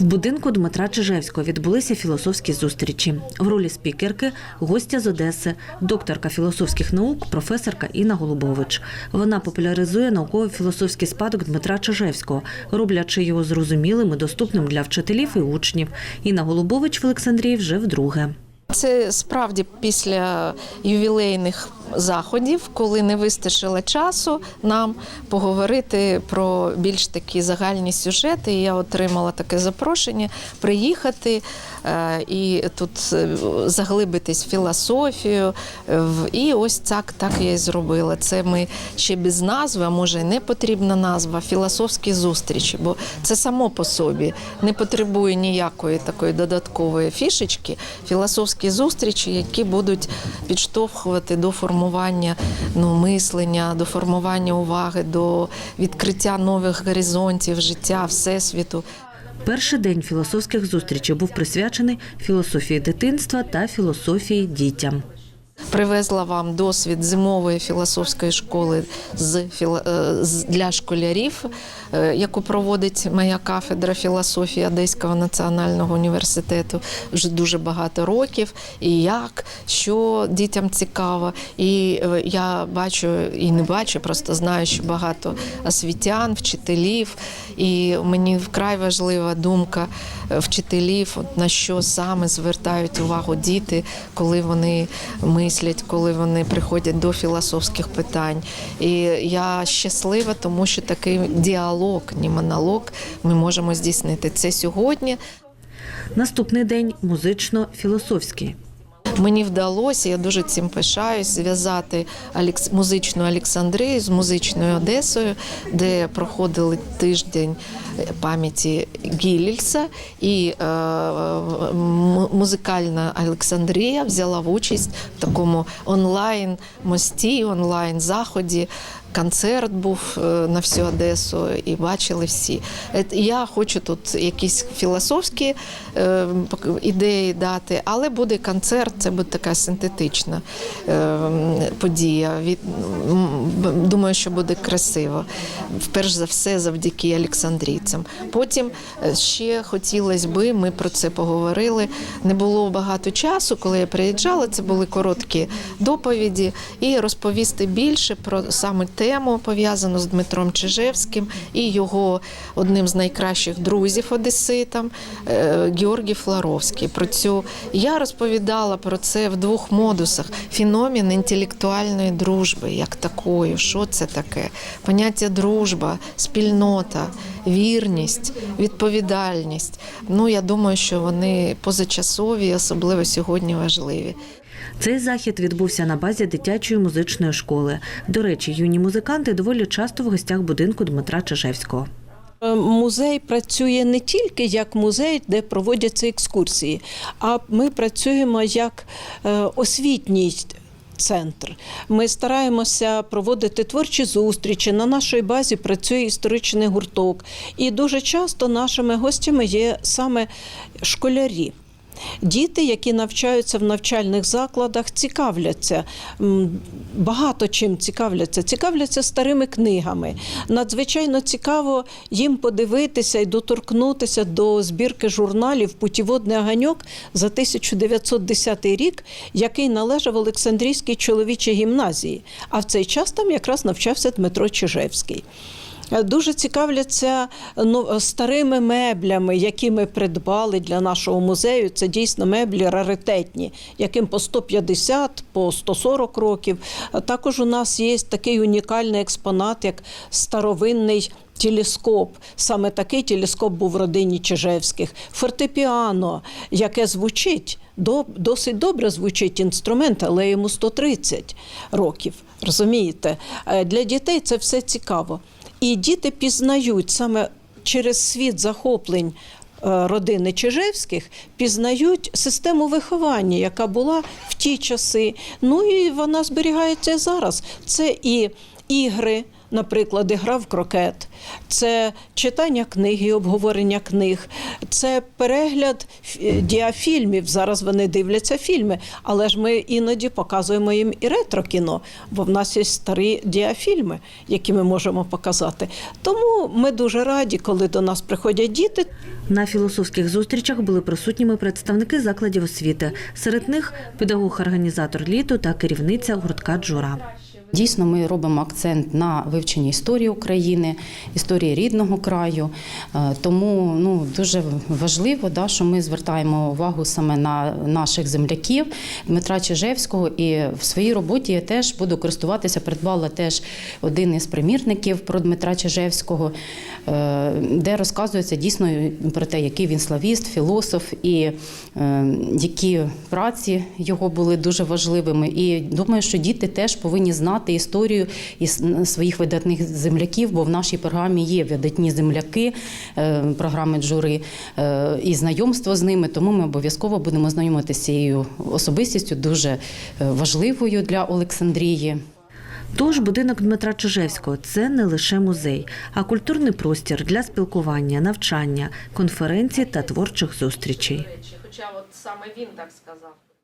В будинку Дмитра Чижевського відбулися філософські зустрічі. В ролі спікерки гостя з Одеси, докторка філософських наук, професорка Інна Голубович. Вона популяризує науково-філософський спадок Дмитра Чижевського, роблячи його зрозумілим і доступним для вчителів і учнів. Інна Голубович в Олександрії вже вдруге. Це справді після ювілейних заходів, коли не вистачило часу нам поговорити про більш такі загальні сюжети. І я отримала таке запрошення приїхати е, і тут е, заглибитись в філософію. е, І ось так, так я і зробила. Це ми ще без назви, а може і не потрібна назва, філософські зустрічі, бо це само по собі не потребує ніякої такої додаткової фішечки. Філософські зустрічі, які будуть підштовхувати до формування ну, мислення, до формування уваги, до відкриття нових горизонтів життя, всесвіту. Перший день філософських зустрічей був присвячений філософії дитинства та філософії дітям. Привезла вам досвід зимової філософської школи з е, для школярів, е, яку проводить моя кафедра філософії Одеського національного університету вже дуже багато років. І як, що дітям цікаво. І е, я бачу і не бачу, просто знаю, що багато освітян, вчителів. І мені вкрай важлива думка вчителів, на що саме звертають увагу діти, коли вони мислять, коли вони приходять до філософських питань. І я щаслива, тому що такий діалог, ні монолог, ми можемо здійснити це сьогодні. Наступний день музично-філософський. Мені вдалося, я дуже цим пишаюсь, зв'язати музичну Олександрію з музичною Одесою, де проходили тиждень пам'яті Гілільса, і е, музикальна Олександрія взяла участь в такому онлайн мості, онлайн заході. Концерт був е, на всю Одесу і бачили всі. Е, Я хочу тут якісь філософські е, ідеї дати, але буде концерт, це буде така синтетична подія. Думаю, що буде красиво. Перш за все, завдяки Олександрійцям. Потім ще хотілося би, ми про це поговорили. Не було багато часу, коли я приїжджала. Це були короткі доповіді, і розповісти більше про саме тему пов'язану з Дмитром Чижевським і його одним з найкращих друзів Одеситам е, Георгій Флоровський. Про цю я розповідала про це в двох модусах: феномен інтелектуальної дружби, як такої, що це таке? Поняття дружба, спільнота, вірність, відповідальність. Ну я думаю, що вони позачасові, особливо сьогодні важливі. Цей захід відбувся на базі дитячої музичної школи. До речі, юні музиканти доволі часто в гостях будинку Дмитра Чижевського. Е, Музей працює не тільки як музей, де проводяться екскурсії, а ми працюємо як е, освітній. Центр. Ми стараємося проводити творчі зустрічі. На нашій базі працює історичний гурток. І дуже часто нашими гостями є саме школярі. Діти, які навчаються в навчальних закладах, цікавляться багато чим цікавляться. Цікавляться старими книгами. Надзвичайно цікаво їм подивитися і доторкнутися до збірки журналів Путіводний оганьок за 1910 рік, який належав Олександрійській чоловічій гімназії. А в цей час там якраз навчався Дмитро Чижевський. Дуже цікавляться ну, старими меблями, які ми придбали для нашого музею. Це дійсно меблі раритетні, яким по 150, по 140 років. Також у нас є такий унікальний експонат, як старовинний. Телескоп, саме такий телескоп був в родині Чижевських. Фортепіано, яке звучить, до- досить добре звучить інструмент, але йому 130 років. Розумієте? Е, Для дітей це все цікаво. І діти пізнають саме через світ захоплень. е, Родини Чижевських пізнають систему виховання, яка була в ті часи. Ну і вона зберігається зараз. Це і ігри наприклад, гра в крокет, це читання книги, обговорення книг, це перегляд діафільмів. Зараз вони дивляться фільми, але ж ми іноді показуємо їм і ретро-кіно, бо в нас є старі діафільми, які ми можемо показати. Тому ми дуже раді, коли до нас приходять діти. На філософських зустрічах були присутніми представники закладів освіти. Серед них педагог-організатор літу та керівниця гуртка Джура. Дійсно, ми робимо акцент на вивченні історії України, історії рідного краю. Е, Тому ну, дуже важливо, да, що ми звертаємо увагу саме на наших земляків Дмитра Чижевського. І в своїй роботі я теж буду користуватися, придбала теж один із примірників про Дмитра Чижевського, е, де розказується дійсно про те, який він славіст, філософ і е, які праці його були дуже важливими. І думаю, що діти теж повинні знати історію із своїх видатних земляків, бо в нашій програмі є видатні земляки е, програми Джури е, і знайомство з ними. Тому ми обов'язково будемо знайомитися з цією особистістю, дуже е, важливою для Олександрії. Тож будинок Дмитра Чижевського це не лише музей, а культурний простір для спілкування, навчання, конференцій та творчих зустрічей. Хоча от саме він так сказав.